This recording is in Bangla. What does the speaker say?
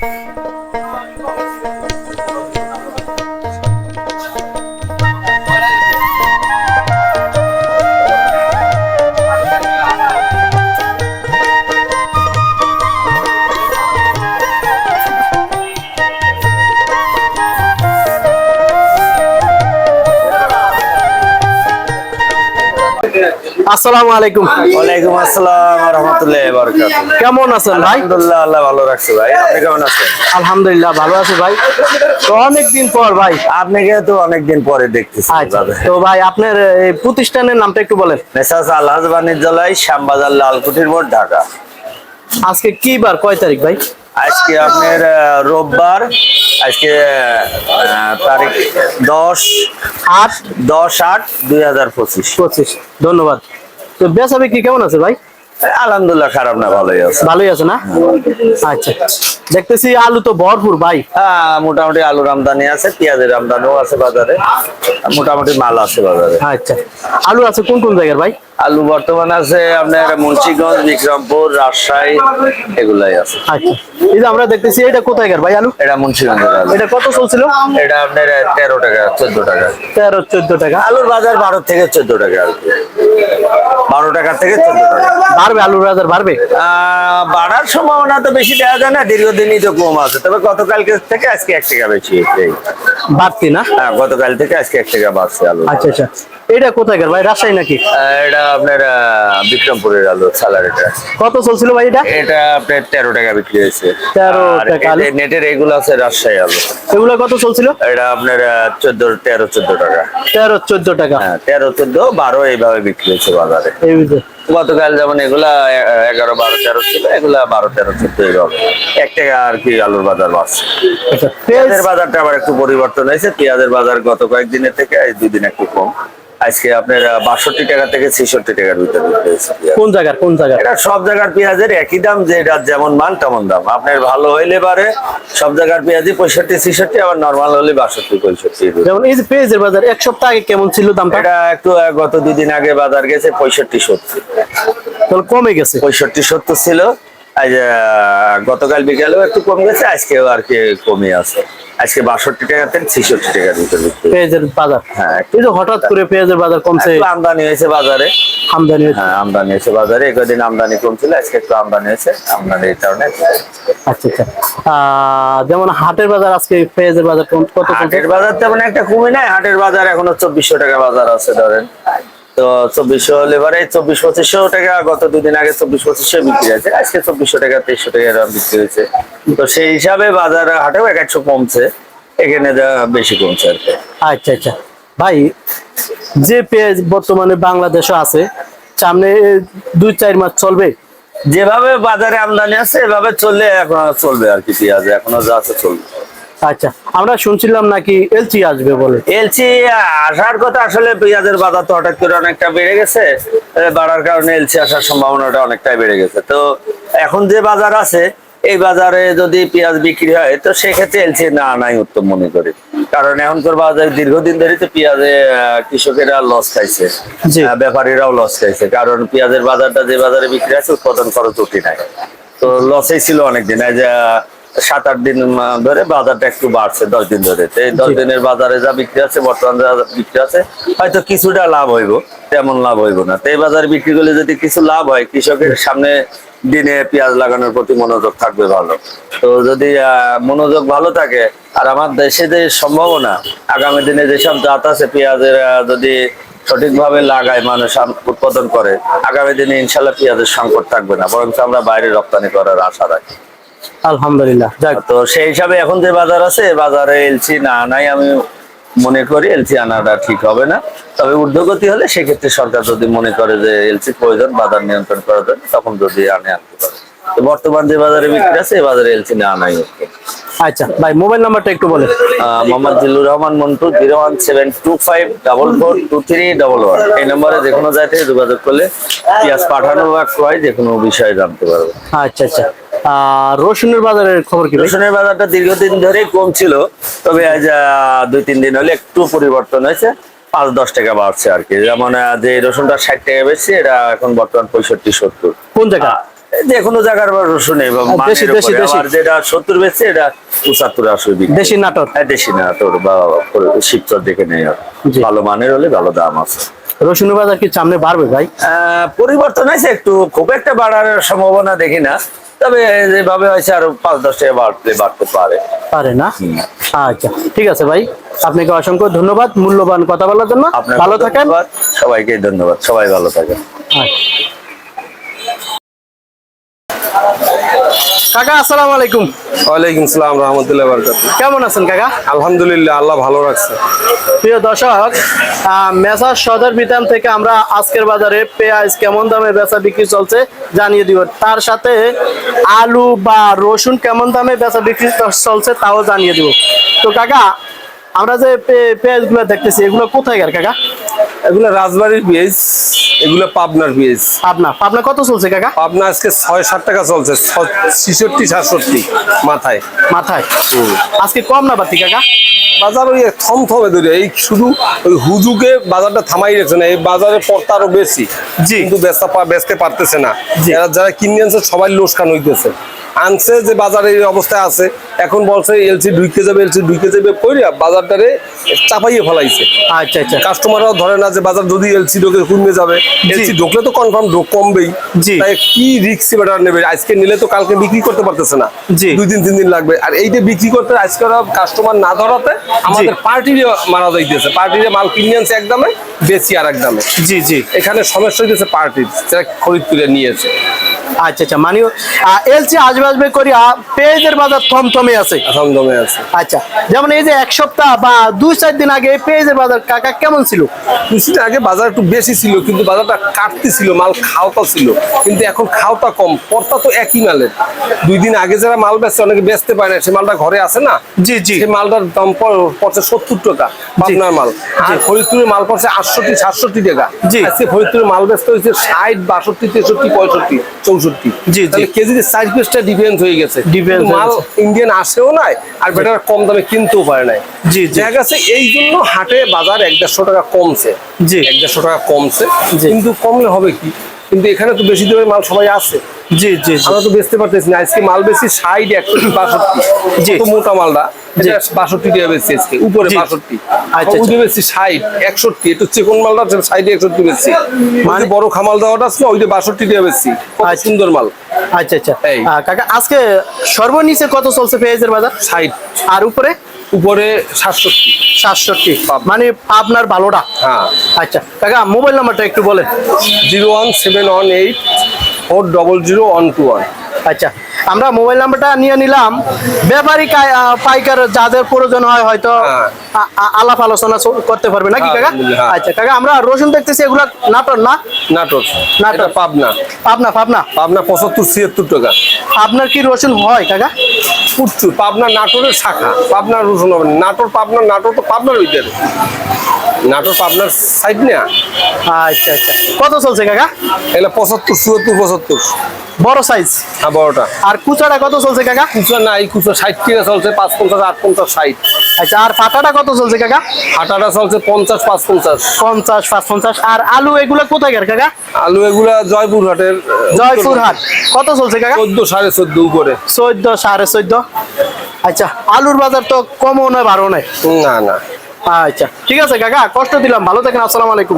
Música আসসালামু আলাইকুম। ওয়ালাইকুম আসসালাম রহমতুল্লাহ বরকাত কেমন আছেন ভাই? আলহামদুলিল্লাহ আল্লাহ ভালো রাখছে ভাই। আপনি কেমন আছেন? আলহামদুলিল্লাহ ভালো আছি ভাই। তো অনেকদিন পর ভাই। আপনাকে তো অনেকদিন পরে দেখতেছি আচ্ছা তো ভাই আপনার এই প্রতিষ্ঠানের নামটা একটু বলেন। মেসাজ আলহাজ বাণিজ্যালয় শ্যামবাজার লালকুঠির মোড় ঢাকা। আজকে কি বার? কয় তারিখ ভাই? আজকে আপনার রোববার আজকে তারিখ দশ আট দশ আট দুই হাজার পঁচিশ। পঁচিশ। ধন্যবাদ। তো বেচা বিক্রি কেমন আছে ভাই? আলহামদুলিল্লাহ খারাপ না ভালোই আছে। ভালোই আছে না? আচ্ছা। দেখতেছি আলু তো ভরপুর ভাই। হ্যাঁ মোটামুটি আলুর আমদানি আছে পেঁয়াজের আমদানিও আছে বাজারে। মোটামুটি মাল আছে বাজারে। আচ্ছা। আলু আছে কোন কোন জায়গার ভাই? আলু বর্তমান আছে আপনার মুন্সিগঞ্জ বিক্রমপুর রাজশাহী এগুলাই আছে। আচ্ছা। এই যে আমরা দেখতেছি এটা কোথায়কার ভাই আলু? এটা মুন্সিগঞ্জ এটা কত চলছিল? এটা আপনার তেরো টাকা চোদ্দ টাকা। তেরো চোদ্দ টাকা। আলুর বাজার বারো থেকে চোদ্দ টাকা আর কি। বারো টাকা থেকে চোদ্দ টাকা। বাড়বে আলুর বাজার বাড়বে? আহ, বাড়ার সম্ভাবনা তো বেশি দেখা যায় না দীর্ঘদিনই তো কম আছে। তবে গতকালকে থেকে আজকে এক টাকা বেশি। বাড়তি না? হ্যাঁ গতকাল থেকে আজকে এক টাকা বাড়ছে আলু আচ্ছা আচ্ছা। এটা কোথায়কার ভাই রাজশাহী নাকি? এটা আপনার বিক্রমপুরের আলু সালার এটা। কত চলছিল ভাই এটা? এটা আপনার তেরো টাকা বিক্রি হয়েছে। 13 আর টাকা নেটের এগুলো আছে রাজশাহী আলু। এগুলো কত চলছিল? এটা আপনার চোদ্দ তেরো চোদ্দ টাকা। তেরো চোদ্দ টাকা। হ্যাঁ তেরো চোদ্দ বারো এইভাবে বিক্রি হয়েছে বাজারে। গতকাল যেমন এগুলা এগারো বারো তেরো ছিল এগুলা বারো তেরো চোদ্দ হবে এক টাকা আর কি আলুর বাজার বাড়ছে। আচ্ছা পেঁয়াজের বাজারটা আবার একটু পরিবর্তন হয়েছে। পেঁয়াজের বাজার গত কয়েকদিনের থেকে দুদিন একটু কম। আজকে আপনার বাষট্টি টাকা থেকে ছেষট্টি টাকার ভিতরে। কোন জায়গার কোন জায়গার? এটা সব জায়গার পেঁয়াজের একই দাম যে এটা যেমন মান তেমন দাম। আপনার ভালো হইলে পারে সব জায়গার পেঁয়াজই পঁয়ষট্টি ছেষট্টি আবার নর্মাল হলে বাষট্টি পঁয়ষট্টি যেমন এই যে পেঁয়াজের বাজার এক সপ্তাহ আগে কেমন ছিল দাম এটা একটু গত দুই দিন আগে বাজার গেছে পঁয়ষট্টি সত্তর। তাহলে কমে গেছে। পঁয়ষট্টি সত্তর ছিল গতকাল বিকালেও একটু কম গেছে আজকেও আর কি কমে আছে। আজকে বাষট্টি টাকা থেকে ছেষট্টি টাকার ভিতরে পেঁয়াজের বাজার? হ্যাঁ একটু হঠাৎ করে পেঁয়াজের বাজার কমছে। আমদানি হয়েছে বাজারে। আমদানি হ্যাঁ আমদানি হয়েছে বাজারে। একদিন আমদানি কমছিল আজকে একটু আমদানি হয়েছে। আমদানির কারণে আচ্ছা আচ্ছা। আহ, যেমন হাটের বাজার আজকে পেঁয়াজের বাজার কত হাটের বাজার তেমন একটা কমে নাই। হাটের বাজার এখনও চব্বিশশো টাকা বাজার আছে ধরেন। তো চব্বিশশো লেবারে চব্বিশ পঁচিশশো টাকা গত দুদিন আগে চব্বিশ পঁচিশশো বিক্রি হয়েছে। আজকে চব্বিশশো টাকা তেইশশো টাকা এরকম বিক্রি হয়েছে। তো সেই হিসাবে বাজার হাটেও এক একশো কমছে এখানে যা বেশি কমছে আর কি। আচ্ছা আচ্ছা। ভাই যে পেঁয়াজ বর্তমানে বাংলাদেশে আছে সামনে দুই চার মাস চলবে? যেভাবে বাজারে আমদানি আছে এভাবে চললে এখন চলবে আর কি পেঁয়াজ এখনও যা আছে চলবে। আচ্ছা আমরা শুনছিলাম নাকি এলচি আসবে বলে। এলসি আসার কথা আসলে পেঁয়াজের বাজার তো হঠাৎ করে অনেকটা বেড়ে গেছে। বাড়ার কারণে এলসি আসার সম্ভাবনাটা অনেকটাই বেড়ে গেছে। তো এখন যে বাজার আছে এই বাজারে যদি পেঁয়াজ বিক্রি হয় তো সেক্ষেত্রে এলসি না আনাই উত্তম মনে করি। কারণ এখনকার বাজারে দীর্ঘদিন ধরে তো পেঁয়াজে কৃষকেরা লস খাইছে। ব্যাপারীরাও লস খাইছে। কারণ পেঁয়াজের বাজারটা যে বাজারে বিক্রি আছে উৎপাদন খরচ উঠি নাই। তো লসেই ছিল অনেকদিন। এই যে সাত আট দিন ধরে বাজারটা একটু বাড়ছে দশ দিন ধরে। এই দশ দিনের বাজারে যা বিক্রি আছে বর্তমান যা বিক্রি আছে হয়তো কিছুটা লাভ হইব তেমন লাভ হইব না। তো এই বাজারে বিক্রি করলে যদি কিছু লাভ হয় কৃষকের সামনে দিনে পেঁয়াজ লাগানোর প্রতি মনোযোগ থাকবে ভালো। তো যদি আহ, মনোযোগ ভালো থাকে আর আমার দেশে যে সম্ভাবনা আগামী দিনে যেসব জাত আছে পেঁয়াজের যদি সঠিকভাবে লাগায় মানুষ উৎপাদন করে আগামী দিনে ইনশাল্লাহ পেঁয়াজের সংকট থাকবে না বরং আমরা বাইরে রপ্তানি করার আশা রাখি। আলহামদুলিল্লাহ যাক। তো সেই হিসাবে এখন যে বাজার আছে বাজারে এলসি না আনাই আমি মনে করি এলসি আনাটা ঠিক হবে না। তবে ঊর্ধ্বগতি হলে সেক্ষেত্রে সরকার যদি মনে করে যে এলসি প্রয়োজন বাজার নিয়ন্ত্রণ করার জন্য তখন যদি আনে আনতে পারে। তো বর্তমান যে বাজারে বিক্রি আছে বাজারে এলসি না আনাই আচ্ছা ভাই মোবাইল নাম্বারটা একটু বলেন। Mohammad Zillur Rahman Montu zero one seven two five double four two three double one. এই নম্বরে যে কোনো জায়গায় যোগাযোগ করলে পেঁয়াজ পাঠানো বা ক্রয় যে কোনো বিষয়ে জানতে পারবে। আচ্ছা আচ্ছা। রসুনের বাজারের খবর কি? রসুনের বাজারটা দীর্ঘদিন ধরেই কম ছিল তবে আজ দুই তিন দিন হলে একটু পরিবর্তন হয়েছে পাঁচ দশ টাকা বাড়ছে আর কি। যেমন যে রসুনটা ষাট টাকা বেশি এটা এখন বর্তমান পঁয়ষট্টি সত্তর। কোন জায়গা? যে কোনো জায়গার রসুন যেটা সত্তর বেচছে এটা পঁচাত্তর বিক্রি। দেশি নাটোর। হ্যাঁ, দেশি না তোর বা শিবচর দেখে নেই। ভালো মানের হলে ভালো দাম আছে। রসুনের বাজার কি সামনে বাড়বে ভাই? আহ, পরিবর্তন আছে একটু খুব একটা বাড়ার সম্ভাবনা দেখি না। তবে যেভাবে হয়েছে আরও পাঁচ দশ টাকা বাড়তে বাড়তে পারে। পারে না? আচ্ছা ঠিক আছে ভাই। আপনাকে অসংখ্য ধন্যবাদ মূল্যবান কথা বলার জন্য। ভালো থাকেন। সবাইকে ধন্যবাদ। সবাই ভালো থাকেন। আচ্ছা। কাকা আসসালামু আলাইকুম। ওয়ালাইকুম সালাম রহমতুল্লাহ বরকাত কেমন আছেন কাকা? আলহামদুলিল্লাহ আল্লাহ ভালো রাখছে। প্রিয় দর্শক মেসার সদর বিতান থেকে আমরা আজকের বাজারে পেঁয়াজ কেমন দামে বেচা বিক্রি চলছে জানিয়ে দিব। তার সাথে আলু বা রসুন কেমন দামে বেচা বিক্রি চলছে তাও জানিয়ে দিব। তো কাকা আমরা যে পেঁয়াজগুলো দেখতেছি এগুলো কোথায় গেল কাকা? এগুলো রাজবাড়ির পেঁয়াজ। এগুলো পাবনার পিস পাবনা। পাবনা কত চলছে কাকা? পাবনা আজকে ছয় ষাট টাকা চলছে ছিষট্টি সাতষট্টি মাথায়। মাথায়? আজকে কম না বাতি কাকা? বাজার ওই থমথমে ধরে এই শুধু ওই হুজুকে বাজারটা থামাই রেখেছে না এই বাজারে পড়তা আরও বেশি। জি। কিন্তু বেচতে পারতেছে না। যারা কিনে আনছে সবাই লোসকান হইতেছে। আনছে যে বাজারে এই অবস্থায় আছে এখন বলছে এলসি ঢুকে যাবে এলসি ঢুকে যাবে কইরা বাজারটারে চাপাইয়ে ফেলাইছে। আচ্ছা আচ্ছা। কাস্টমাররাও ধরে না যে বাজার যদি এলসি ঢোকে কমে যাবে এলসি ঢোকলে তো কনফার্ম ঢোক কমবেই। জি। তাই কি রিক্স বেটার নেবে? আজকে নিলে তো কালকে বিক্রি করতে পারতেছে না। জি। দুই দিন তিন দিন লাগবে। আর এইটা বিক্রি করতে আজকে কাস্টমার না ধরাতে আমাদের পার্টিরে মারা যাইতেছে। পার্টিরে মাল কিনে আনছে এক দামে বেশি আর এক দামে জি জি। এখানে সমস্যা হইতেছে পার্টির যারা খরিদ করে নিয়েছে। আচ্ছা আচ্ছা মানে এলসি আসবে আসবে করি পেঁয়াজের বাজার থমথমে আছে। দমে আছে। আচ্ছা যেমন এই যে এক সপ্তাহ বা দুই চার দিন আগে পেঁয়াজের বাজার কাকা কেমন ছিল? কিছুদিন আগে বাজার একটু বেশি ছিল কিন্তু বাজারটা কাটতে ছিল মাল খাওয়াটা ছিল। কিন্তু এখন খাওয়াটা কম পড়তা তো একই মালের। দুই দিন আগে যারা মাল বেচছে অনেকে বেচতে পারে না সে মালটা ঘরে আছে না? জি, জি। সেই মালটার দাম পড়- পড়ছে সত্তর টাকা পাবনার মাল। আর ফরিদপুরের মাল পড়ছে আটষট্টি সাতষট্টি টাকা। জি। আজকে ফরিদপুরের মাল বেচতে হয়েছে ষাট বাষট্টি তেষট্টি পঁয়ষট্টি চৌষট্টি। জি, জি। কেজিতে পিসটা হয়ে গেছে। মাল ইন্ডিয়ান আসেও নাই আর বেটার কম দামে কিনতেও পারে নাই। জি। দেখা গেছে এই জন্য হাটে বাজার এক দেড়শো টাকা কমছে। জি। এক দেড়শো টাকা কমছে। কিন্তু কমলে হবে কি? কিন্তু এখানে তো বেশি দামের মাল সবাই আছে জি জি আমরা তো বেচতে পারতেছি না। আজকে মাল বেশি ষাট একষট্টি বাষট্টি। মোটা মালটা? বাষট্টি টাকা বেশি আজকে উপরে বাষট্টি। আচ্ছা, ওই বেশি ষাট একষট্টি একটু চিকন মালটা ষাট একষট্টি বেশি মানে বড় খামাল দেওয়াটা আছে ওই যে বাষট্টি টাকা বেশি আচ্ছা। সুন্দর মাল। আচ্ছা আচ্ছা। কাকা আজকে সর্বনিচে কত চলছে পেঁয়াজের বাজার? ষাট। আর উপরে? উপরে সাতষট্টি। সাতষট্টি। পাব- মানে আপনার ভালোটা। হ্যাঁ। আচ্ছা কাকা মোবাইল নাম্বারটা একটু বলেন। Zero one seven one eight four double zero one two one. আচ্ছা আমরা মোবাইল নাম্বারটা নিয়ে নিলাম। ব্যাপারী পাইকার যাদের প্রয়োজন হয় হয়তো হ্যাঁ। আলাপ আলোচনা করতে পারবে নাকি কাকা? হ্যাঁ। আচ্ছা কাকা আমরা রসুন দেখতেছি এগুলা নাটক না? নাটোর। নাটোর। এটা পাবনা। পাবনা পাবনা? পাবনা পঁচাত্তর ছিয়াত্তর টাকা। আপনার কি রসুন হয় কাকা? প্রচুর। পাবনা নাটোরের শাখা। পাবনার রসুন হবে নাটোর পাবনা নাটোর তো পাবনার ভিতরে। নাটোর পাবনার সাইড না। আচ্ছা আচ্ছা। কত চলছে কাকা? এগুলো পঁচাত্তর চুয়াত্তর পঁচাত্তর। বড় সাইজ হ্যাঁ বড়টা। আর কুচাটা কত চলছে কাকা? খুচরা নাই খুচরা ষাট টাকা চলছে পাঁচ পঞ্চাশ আট পঞ্চাশ ষাট। আচ্ছা আর পাটাটা কত চলছে কাকা? হাটাটা চলছে পঞ্চাশ পাঁচ পঞ্চাশ। পঞ্চাশ পাঁচ পঞ্চাশ। আর আলু এগুলো কোথায় কাকা? আলু এগুলা জয়পুরহাটের জয়পুরহাট কত চলছে কাকা? চোদ্দ সাড়ে চোদ্দ উপরে। চোদ্দ সাড়ে চোদ্দ। আচ্ছা আলুর বাজার তো কমও নয় বারো নয়। না না। আচ্ছা ঠিক আছে কাকা কষ্ট দিলাম। ভালো থাকেন আসসালামু আলাইকুম।